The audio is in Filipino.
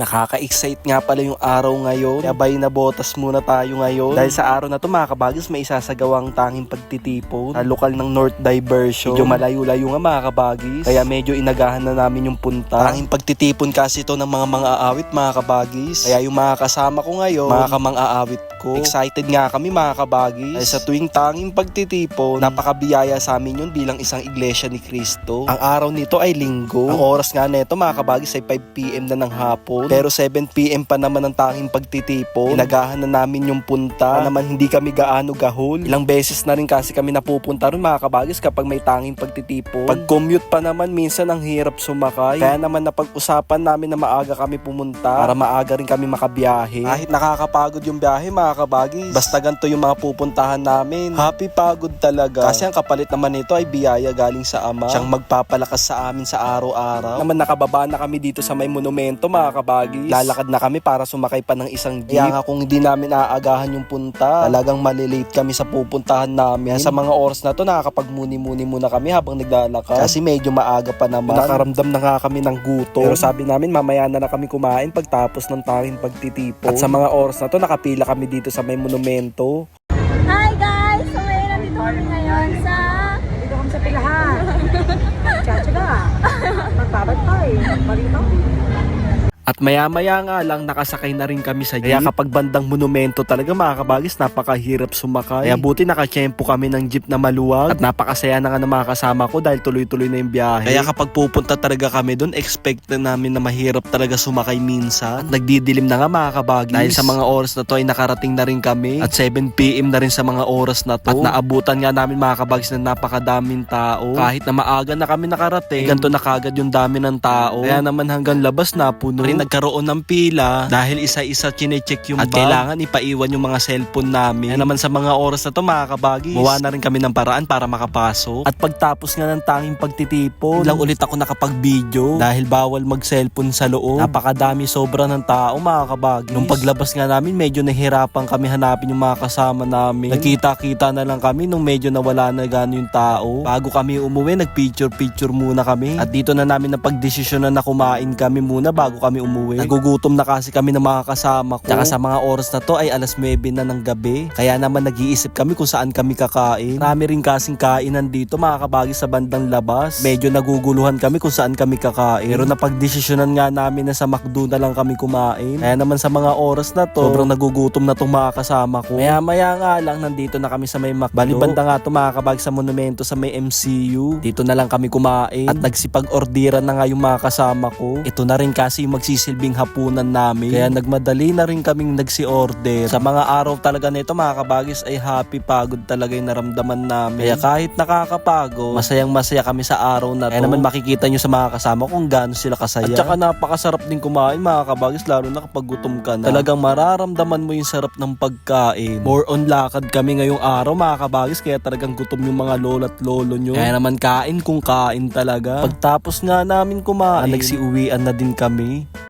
Nakaka-excite nga pala yung araw ngayon. Kaya bay na botas muna tayo ngayon. Dahil sa araw na to mga kabagis, may isasagawang tanging pagtitipon. Sa lokal ng North Diversion. Medyo malayo-layo nga mga kabagis. Kaya medyo inagahan na namin yung punta. Tanging pagtitipon kasi to ng mga mga aawit mga kabagis. Kaya yung mga kasama ko ngayon, mga kamang aawit ko. Excited nga kami mga kabagis. Dahil sa tuwing tanging pagtitipon, napakabiyaya sa amin yun bilang isang iglesia ni Kristo. Ang araw nito ay linggo. Ang oras nga neto mga kabagis ay 5pm na ng hapon. Pero 7pm pa naman ang tanging pagtitipon. Inagahan na namin yung punta. Na naman hindi kami gaano gahol. Ilang beses na rin kasi kami napupunta rin mga kabagis kapag may tanging pagtitipon. Pag commute pa naman minsan ang hirap sumakay. Kaya naman napag-usapan namin na maaga kami pumunta para maaga rin kami makabiyahe. Kahit nakakapagod yung biyahe mga kabagis. Basta ganito yung mga pupuntahan namin. Happy pagod talaga. Kasi ang kapalit naman nito ay biyaya galing sa ama. Siyang magpapalakas sa amin sa araw-araw. Naman nakababa na kami dito sa may monumento mga kabagis. Lalakad na kami para sumakay pa ng isang jeep. Kaya nga kung hindi namin aagahan yung punta, talagang malilate kami sa pupuntahan namin. Sa mga oras na to nakakapagmuni-muni muna kami habang naglalakad. Kasi medyo maaga pa naman. Nakaramdam na nga kami ng gutom. Pero sabi namin mamaya na na kami kumain pagtapos ng tanging pagtitipon. At sa mga oras na to nakapila kami dito sa may monumento. Hi guys! So ngayon nandito kami ngayon sa... Dito kami sa pilahan. Tsatsaga. Magbabantay. Marito. At maya-maya nga lang nakasakay na rin kami sa jeep. Kaya kapag bandang monumento talaga mga kabagis, napakahirap sumakay. Kaya buti nakachempo kami ng jeep na maluwag. At napakasaya na nga ng mga kasama ko dahil tuloy-tuloy na yung biyahe. Kaya kapag pupunta talaga kami doon, expect na namin na mahirap talaga sumakay minsan. At nagdidilim na nga mga kabagis. Dahil sa mga oras na to ay nakarating na rin kami. At 7pm na rin sa mga oras na to. At naabutan nga namin mga kabagis na napakadaming tao. Kahit na maaga na kami nakarating, ganito na kagad yung dami ng tao. Kaya naman hanggang labas na puno. Rin nagkaroon ng pila dahil isa-isa chinecheck yung At bag. kailangan ipaiwan yung mga cellphone namin. Kaya naman sa mga oras na to mga kabagis, gawa na rin kami ng paraan para makapasok. At pagtapos nga ng tanging pagtitipon, lang ulit ako nakapag-video dahil bawal mag-cellphone sa loob. Napakadami sobra ng tao mga kabagis. Nung paglabas nga namin, medyo nahirapan kami hanapin yung mga kasama namin. Nagkita-kita na lang kami nung medyo nawala na gano'n yung tao. Bago kami umuwi, nag-picture-picture muna kami. At dito na namin napagdesisyonan na kumain kami muna bago kami umuwi. Nagugutom na kasi kami ng mga kasama ko. Tsaka sa mga oras na to ay alas 9 na ng gabi. Kaya naman nag-iisip kami kung saan kami kakain. Marami rin kasing kainan dito mga kabagi sa bandang labas. Medyo naguguluhan kami kung saan kami kakain. Pero napagdesisyonan nga namin na sa McDo na lang kami kumain. Kaya naman sa mga oras na to, sobrang nagugutom na tong mga kasama ko. Maya maya nga lang nandito na kami sa may McDo. Balibanda nga to mga kabagi sa monumento sa may MCU. Dito na lang kami kumain. At nagsipag-ordiran na nga yung mga kasama ko. Ito na rin kasi yung magsisilbing hapunan namin. Kaya nagmadali na rin kaming nagsi-order. Sa mga araw talaga nito mga kabagis ay happy pagod talaga yung naramdaman namin. Kaya kahit nakakapagod, masayang masaya kami sa araw na to. Kaya naman makikita nyo sa mga kasama kung gaano sila kasaya. At saka napakasarap din kumain mga kabagis lalo na kapag gutom ka na. Talagang mararamdaman mo yung sarap ng pagkain. More on lakad kami ngayong araw mga kabagis kaya talagang gutom yung mga lolo at lolo nyo. Kaya naman kain kung kain talaga. Pagtapos nga namin kumain, nagsiuwian na din kami.